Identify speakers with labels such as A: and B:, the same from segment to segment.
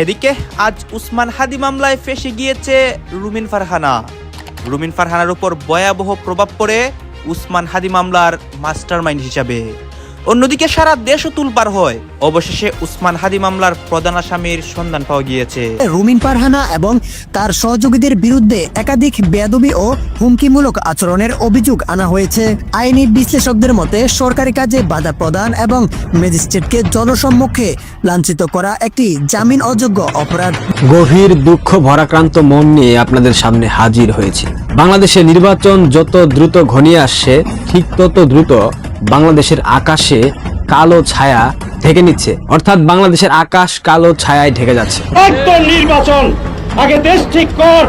A: এদিকে আজ উসমান হাদি মামলায় ফেসে গিয়েছে রুমিন ফারহানা। রুমিন ফারহানার উপর ভয়াবহ প্রভাব পড়ে উসমান হাদি মামলার মাস্টারমাইন্ড হিসাবে। অন্যদিকে সারা দেশও তুলপার হয়। অবশেষে উসমান হাদি মামলার প্রধান আসামির সন্ধান পাওয়া গিয়েছে।
B: রুমিন পারহানা এবং তার সহযোগীদের বিরুদ্ধে একাধিক বেয়াদবি ও হুমকিমূলক আচরণের অভিযোগ আনা হয়েছে। আইনি বিশ্লেষকদের মতে সরকারি কাজে বাধা প্রদান এবং ম্যাজিস্ট্রেটকে জনসম্মুখে লাঞ্ছিত করা একটি জামিন অযোগ্য অপরাধ।
C: গভীর দুঃখ ভরাক্রান্ত মন নিয়ে আপনাদের সামনে হাজির হয়েছে। বাংলাদেশে নির্বাচন যত দ্রুত ঘনিয়ে আসছে ঠিক তত দ্রুত বাংলাদেশের আকাশে কালো ছায়া ঢেকে নিচ্ছে। অর্থাৎ বাংলাদেশের আকাশ কালো ছায়ায় ঢেকে যাচ্ছে।
D: নির্বাচন আগে দেশ ঠিক কর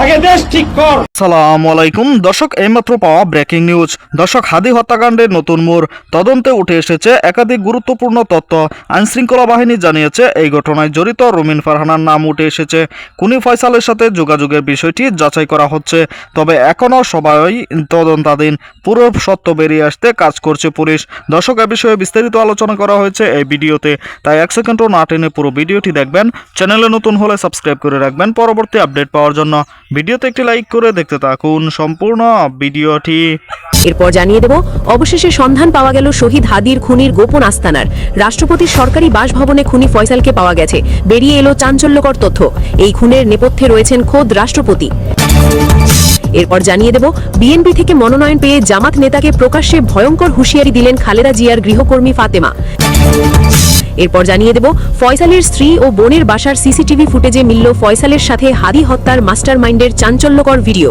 D: আগে দেশ ঠিক কর।
E: সালাম আলাইকুম। দর্শক, এইমাত্র পাওয়া ব্রেকিং নিউজ। দর্শক, হাদি হত্যাকাণ্ডের নতুন মোড়। তদন্তে উঠে এসেছে একাধিক গুরুত্বপূর্ণ তথ্য। আইনশৃঙ্খলা বাহিনী জানিয়েছে, এই ঘটনায় জড়িত রুমিন ফারহানার নাম উঠে এসেছে। কুনি ফয়সালের সাথে যোগাযোগের বিষয়টি যাচাই করা হচ্ছে। তবে এখনও সবাই তদন্তাধীন। পুরো সত্য বেরিয়ে আসতে কাজ করছে পুলিশ। দর্শক, এ বিষয়ে বিস্তারিত আলোচনা করা হয়েছে এই ভিডিওতে। তাই এক সেকেন্ডও না টেনে পুরো ভিডিওটি দেখবেন। চ্যানেলে নতুন হলে সাবস্ক্রাইব করে রাখবেন। পরবর্তী আপডেট পাওয়ার জন্য। ভিডিওতে একটি লাইক করে দেখতে থাকুন সম্পূর্ণ ভিডিওটি।
F: এরপর জানিয়ে দেব, অবশেষে সন্ধান পাওয়া গেল শহীদ হাদির খুনির গোপন আস্তানার। রাষ্ট্রপতির সরকারি বাসভবনে খুনি ফয়সালকে পাওয়া গেছে। বেরিয়ে এলো চাঞ্চল্যকর তথ্য। এই খুনের নেপথ্যে রয়েছেন খোদ রাষ্ট্রপতি। এরপর জানিয়ে দেব, বিএনপি থেকে মনোনয়ন পেয়ে জামাত নেতাকে প্রকাশ্যে ভয়ঙ্কর হুঁশিয়ারি দিলেন খালেদা জিয়ার গৃহকর্মী ফাতেমা। এরপর জানিয়ে দেব, ফয়সালের স্ত্রী ও বোনের বাসার সিসিটিভি ফুটেজে মিলল ফয়সালের সাথে হাদি হত্যার মাস্টার মাইন্ডের চাঞ্চল্যকর ভিডিও।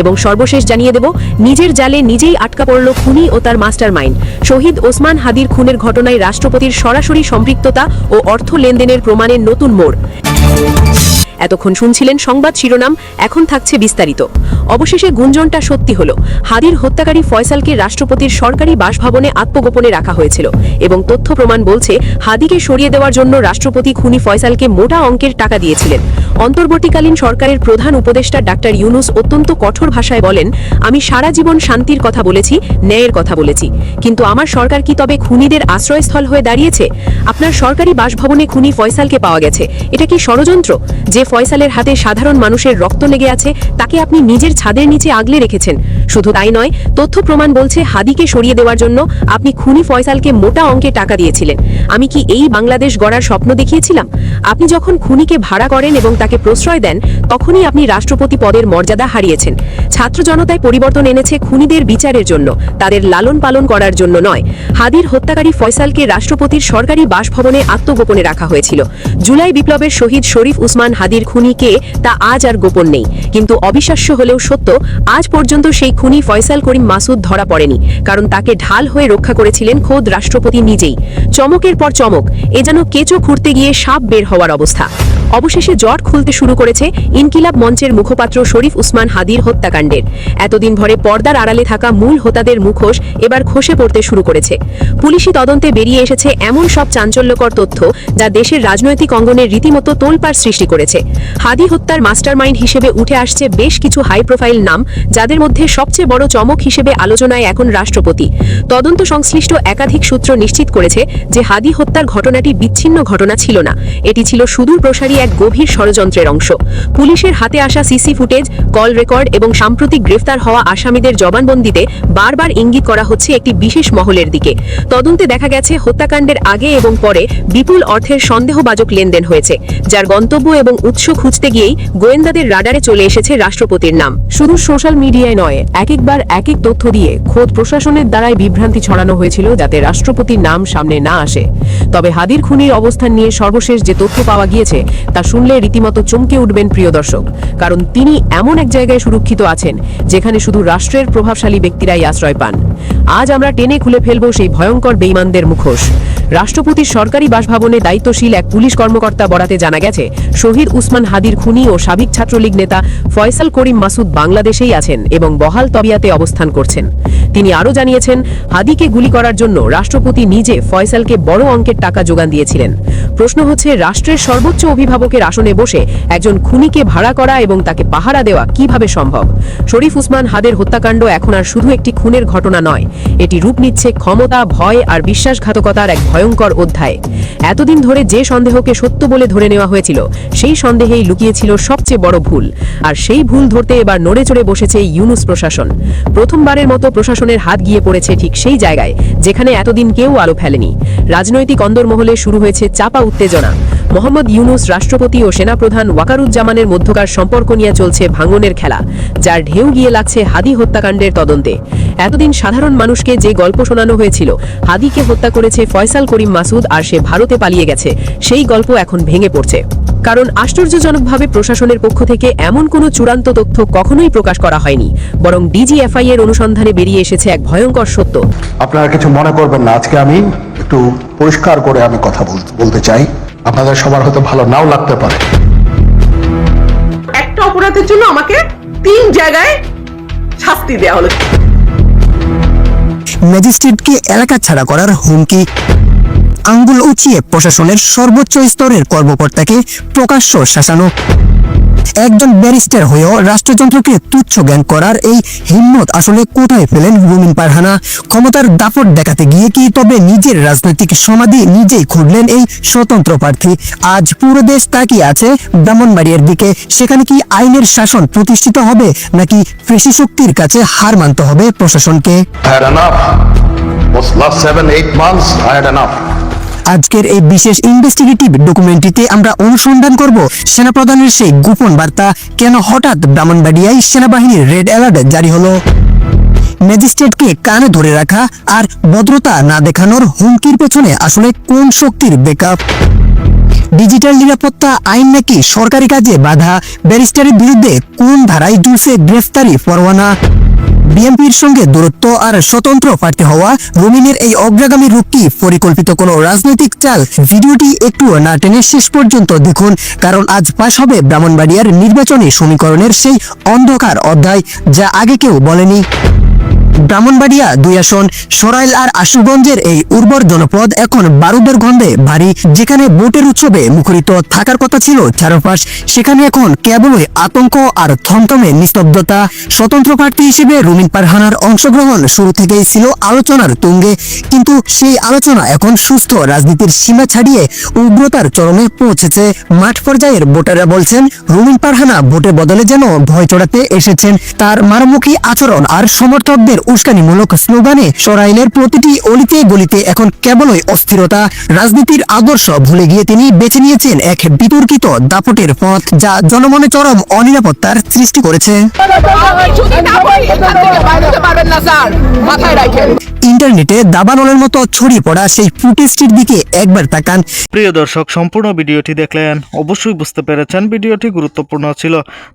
F: এবং সর্বশেষ জানিয়ে দেব, নিজের জালে নিজেই আটকা পড়ল খুনি ও তার মাস্টার মাইন্ড শহীদ ওসমান হাদির খুনের ঘটনায় রাষ্ট্রপতির সরাসরি সম্পৃক্ততা ও অর্থ লেনদেনের প্রমাণের নতুন মোড়। এতক্ষণ শুনছিলেন সংবাদ শিরোনাম, এখন থাকছে বিস্তারিত। অবশেষে গুঞ্জনটা সত্যি হলো। হাদির হত্যাকারী ফয়সালকে রাষ্ট্রপতির সরকারি বাসভবনে আত্মগোপনে রাখা হয়েছিল এবং তথ্য প্রমাণ বলছে, হাদিকে সরিয়ে দেওয়ার জন্য রাষ্ট্রপতি খুনি ফয়সালকে মোটা অঙ্কের টাকা দিয়েছিলেন। অন্তর্বর্তীকালীন সরকারের প্রধান উপদেষ্টা ডাক্তার ইউনুস অত্যন্ত কঠোর ভাষায় বলেন, আমি সারা জীবন শান্তির কথা বলেছি, ন্যায়ের কথা বলেছি। কিন্তু আমার সরকার কি তবে খুনিদের আশ্রয়স্থল হয়ে দাঁড়িয়েছে? আপনার সরকারি বাসভবনে খুনি ফয়সালকে পাওয়া গেছে। এটা কি ষড়যন্ত্র? যে ফয়সালের হাতে সাধারণ মানুষের রক্ত লেগে আছে, তাকে আপনি নিজের ছাদের নিচে আগলে রেখেছেন। শুধু তাই নয়, তথ্য প্রমাণ বলছে হাদিকে সরিয়ে দেওয়ার জন্য আপনি খুনি ফয়সালকে মোটা অঙ্কে টাকা দিয়েছিলেন। আমি কি এই বাংলাদেশ গড়ার স্বপ্ন দেখিয়েছিলাম? আপনি যখন খুনিকে ভাড়া করেন এবং তাকে প্রশ্রয় দেন, তখনই আপনি রাষ্ট্রপতি পদের মর্যাদা হারিয়েছেন। ছাত্র জনতায় পরিবর্তন এনেছে খুনিদের বিচারের জন্য, তাদের লালন পালন করার জন্য নয়। হাদির হত্যাকারী ফয়সালকে রাষ্ট্রপতির সরকারি বাসভবনে আত্মগোপনে রাখা হয়েছিল। জুলাই বিপ্লবের শহীদ শরীফ উসমান হাদির খুনি কে তা আজ আর গোপন নেই। কিন্তু অবিশ্বাস্য হলেও সত্য, আজ পর্যন্ত সেই খুনি ফয়সাল করিম মাসুদ ধরা পড়েনি, কারণ তাকে ঢাল হয়ে রক্ষা করেছিলেন খোদ রাষ্ট্রপতি নিজেই। চমকের পর চমক এ যেন কেঁচো খুঁড়তে গিয়ে সাপ বের হওয়ার অবস্থা। অবশেষে জট খুলতে শুরু করেছে ইনকিলাব মঞ্চের মুখপাত্র শরীফ উসমান হাদির হত্যাকাণ্ডের। এতদিন ভরে পর্দার আড়ালে থাকা মূল হোতাদের মুখোশ এবার খসে পড়তে শুরু করেছে। পুলিশি তদন্তে বেরিয়ে এসেছে এমন সব চাঞ্চল্যকর তথ্য যা দেশের রাজনৈতিক অঙ্গনের রীতিমতো তোলপাড় সৃষ্টি করেছে। হাদি হত্যার মাস্টারমাইন্ড হিসেবে উঠে আসছে বেশ কিছু হাই প্রোফাইল নাম, যাদের মধ্যে সবচেয়ে বড় চমক হিসেবে আলোচনায় এখন রাষ্ট্রপতি। তদন্ত সংশ্লিষ্ট একাধিক সূত্র নিশ্চিত করেছে যে হাদি হত্যার ঘটনাটি বিচ্ছিন্ন ঘটনা ছিল না। এটি ছিল সুদূর প্রসারী এক গভীর ষড়যন্ত্রের অংশ। পুলিশের হাতে আসা সিসি ফুটেজ, কল রেকর্ড এবং সাম্প্রতিক গ্রেফতার হওয়া আসামিদের জবানবন্দিতে বারবার ইঙ্গিত করা হচ্ছে একটি বিশেষ মহলের দিকে। তদন্তে দেখা গেছে, হত্যাকাণ্ডের আগে এবং পরে বিপুল অর্থের সন্দেহবাজক লেনদেন হয়েছে, যার গন্তব্য এবং উৎস খুঁজতে গিয়েই গোয়েন্দাদের রাডারে চলে এসেছে রাষ্ট্রপতির নাম। শুধু সোশ্যাল মিডিয়ায় নয় এক একবার এক এক তথ্য দিয়ে খোদ প্রশাসনের দ্বারাই বিভ্রান্তি ছড়ানো হয়েছিল যাতে রাষ্ট্রপতির নাম সামনে না আসে। তবে হাদির খুনির অবস্থান নিয়ে সর্বশেষ যে তথ্য পাওয়া গিয়েছে তা শুনলে রীতিমতো চমকে উঠবেন প্রিয় দর্শক। কারণ তিনি এমন এক জায়গায় সুরক্ষিত আছেন, যেখানে শুধু রাষ্ট্রের প্রভাবশালী ব্যক্তিরাই আশ্রয় পান। আজ আমরা টেনে খুলে ফেলব সেই ভয়ঙ্কর বেইমানদের মুখোশ। রাষ্ট্রপতির সরকারি বাসভবনে দায়িত্বশীল এক পুলিশ কর্মকর্তা বরাতে জানা গেছে, শহীদ উসমান হাদির খুনি ও সাবেক ছাত্রলীগ নেতা ফয়সাল করিম মাসুদ বাংলাদেশেই আছেন এবং বহাল তবিয়াতে অবস্থান করছেন। তিনি আরও জানিয়েছেন, হাদিকে গুলি করার জন্য রাষ্ট্রপতি নিজে ফয়সালকে বড় অঙ্কের টাকা যোগান দিয়েছিলেন। প্রশ্ন হচ্ছে, রাষ্ট্রের সর্বোচ্চ অভিভাবকের আসনে বসে একজন খুনিকে ভাড়া করা এবং তাকে পাহারা দেওয়া কীভাবে সম্ভব? শরীফ উসমান হাদের হত্যাকাণ্ড এখন আর শুধু একটি খুনের ঘটনা নয়, এটি রূপ নিচ্ছে ক্ষমতা, ভয় আর বিশ্বাসঘাতকতার এক ভয়ঙ্কর অধ্যায়। এতদিন ধরে যে সন্দেহকে সত্য বলে ধরে নেওয়া হয়েছিল, সেই সন্দেহেই লুকিয়েছিল সবচেয়ে বড় ভুল। আর সেই ভুল ধরতে এবার নড়ে চড়ে বসেছে ইউনুস প্রশাসন। প্রথমবারের মতো প্রশাসনের হাত গিয়ে পড়েছে ঠিক সেই জায়গায়, যেখানে এতদিন কেউ আলো ফেলেনি। রাজনৈতিক অন্দরমহলে শুরু হয়েছে চাপা উত্তেজনা। মোহাম্মদ ইউনুস রাষ্ট্রপতি ও সেনাপ্রধান ওয়াকারুজ্জামানের মধ্যকার সম্পর্ক নিয়ে চলছে ভাঙনের খেলা, যার ঢেউ গিয়ে লাগছে হাদি হত্যাকাণ্ডের তদন্তে। এতদিন সাধারণ মানুষকে যে গল্প শোনানো হয়েছিল, হাদিকে হত্যা করেছে ফয়সাল করিম মাসুদ আর সে ভারতে পালিয়ে গেছে, সেই গল্প এখন ভেঙে পড়ছে। কারণ আশ্চর্যজনকভাবে প্রশাসনের পক্ষ থেকে এমন কোনো চূড়ান্ত তথ্য কখনোই প্রকাশ করা হয়নি, বরং ডিজিএফআই এর অনুসন্ধানে বেরিয়ে এসেছে এক ভয়ঙ্কর সত্য।
G: আপনারা কিছু মনে করবেন না, আজকে আমি একটু পরিষ্কার করে আমি কথা বল- বলতে চাই। আপনাদের সবার হয়তো ভালো নাও লাগতে পারে।
H: একটা অপরাধের জন্য আমাকে তিন জায়গায় শাস্তি দেওয়া হলো।
B: ম্যাজিস্ট্রেটকে এলাকা ছাড়া করার হুমকি আঙ্গুল উঁচিয়ে প্রশাসনের সর্বোচ্চ স্তরের কর্মকর্তাকে প্রকাশ্য শাসানো। একজন ব্যারিস্টার হয়েও রাষ্ট্রযন্ত্রকে তুচ্ছ জ্ঞান করার এই হিম্মত আসলে কোথায় ফেলেন রুমিন পারহানা ক্ষমতার দাপট দেখাতে গিয়ে কি তবে নিজের রাজনৈতিক সমাধি নিজেই খুঁড়লেন এই স্বতন্ত্র প্রার্থী? আজ পুরো দেশ তাকিয়ে আছে ব্রাহ্মণবাড়িয়ার দিকে। সেখানে কি আইনের শাসন প্রতিষ্ঠিত হবে নাকি কৃষি শক্তির কাছে হার মানতে হবে প্রশাসনকে? আজকের এই বিশেষ ইনভেস্টিগেটিভ ডকুমেন্টারিতে আমরা অনুসন্ধান করব সেনাপ্রধানের সেই গোপন বার্তা, কেন হঠাৎ ব্রাহ্মণবাড়িয়ায় সেনাবাহিনীর রেড অ্যালার্ট জারি হলো? ম্যাজিস্ট্রেটকে কানে ধরে রাখা আর ভদ্রতা না দেখানোর হুমকির পেছনে আসলে কোন শক্তির বেকআপ ডিজিটাল নিরাপত্তা আইন নাকি সরকারি কাজে বাধা? ব্যারিস্টারের বিরুদ্ধে কোন ধারায় জুড়ছে গ্রেফতারি পরোয়ানা? বিএনপির সঙ্গে দূরত্ব আর স্বতন্ত্র প্রার্থী হওয়া রুমিনের এই অগ্রগামী রূপটি পরিকল্পিত কোনো রাজনৈতিক চাল ভিডিওটি একটু না টেনে শেষ পর্যন্ত দেখুন, কারণ আজ পাশ হবে ব্রাহ্মণবাড়িয়ার নির্বাচনী সমীকরণের সেই অন্ধকার অধ্যায় যা আগে কেউ বলেনি। ব্রাহ্মণবাড়িয়া, দুই আসন, সরাইল আর আশুগঞ্জের এই উর্বর জনপদ এখন বারুদের গন্ধে ভারী, যেখানে ভোটের উৎসবে মুখরিত থাকার কথা ছিল চারপাশ, সেখানে এখন কেবলই আতঙ্ক আর থমথমে নিস্তব্ধতা। স্বতন্ত্র প্রার্থী হিসেবে রুমিন পারহানার অংশগ্রহণ শুরু থেকেই ছিল আলোচনার তুঙ্গে, কিন্তু সেই আলোচনা এখন সুস্থ রাজনীতির সীমা ছাড়িয়ে উগ্রতার চরমে পৌঁছেছে। মাঠ পর্যায়ের ভোটাররা বলছেন, রুমিন পারহানা ভোটের বদলে যেন ভয় চড়াতে এসেছেন, তার মারমুখী আচরণ আর সমর্থকদের উস্কানিমূলক স্লোগানে সরাইলের প্রতিটি অলিতে গলিতে এখন কেবলই অস্থিরতা। রাজনীতির আদর্শ ভুলে গিয়ে তিনি বেছে নিয়েছেন এক বিতর্কিত দাপটের পথ যা জনমনে চরম অনিরাপত্তার সৃষ্টি করেছে। ইন্টারনেটে দাবানলের মতো ছড়িয়ে পড়া সেই ফুটেজটির দিকে একবার তাকান।
E: প্রিয় দর্শক, সম্পূর্ণ ভিডিওটি দেখলেন, অবশ্যই বুঝতে পেরেছেন ভিডিওটি গুরুত্বপূর্ণ ছিল।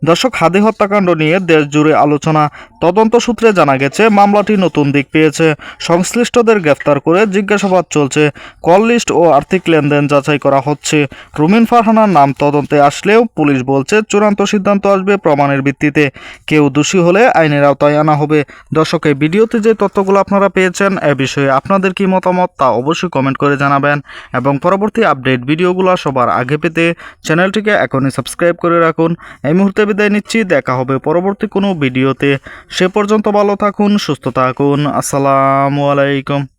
E: দর্শক, হাদি হত্যাকাণ্ড নিয়ে দেশ জুড়ে আলোচনা। তদন্ত সূত্রে জানা গেছে, মামলাটি নতুন দিক পেয়েছে। সংশ্লিষ্টদের গ্রেফতার করে জিজ্ঞাসাবাদ চলছে। কল লিস্ট ও আর্থিক লেনদেন যাচাই করা হচ্ছে। রুমিন ফারহানার নাম তদন্তে আসলেও পুলিশ বলছে, চূড়ান্ত সিদ্ধান্ত আসবে প্রমাণের ভিত্তিতে। কেউ দোষী হলে আইনের আওতায় আনা হবে। দর্শক, এই ভিডিওতে যে তথ্যগুলো আপনারা পেয়েছেন এ বিষয়ে আপনাদের কি মতামত তা অবশ্যই কমেন্ট করে জানাবেন এবং পরবর্তী আপডেট ভিডিওগুলো সবার আগে পেতে চ্যানেলটিকে এখনই সাবস্ক্রাইব করে রাখুন। এই মুহূর্তে বিদায় নিচ্ছি, দেখা হবে পরবর্তী কোনো ভিডিওতে। সে পর্যন্ত ভালো থাকুন, সুস্থ থাকুন। আসসালামু আলাইকুম।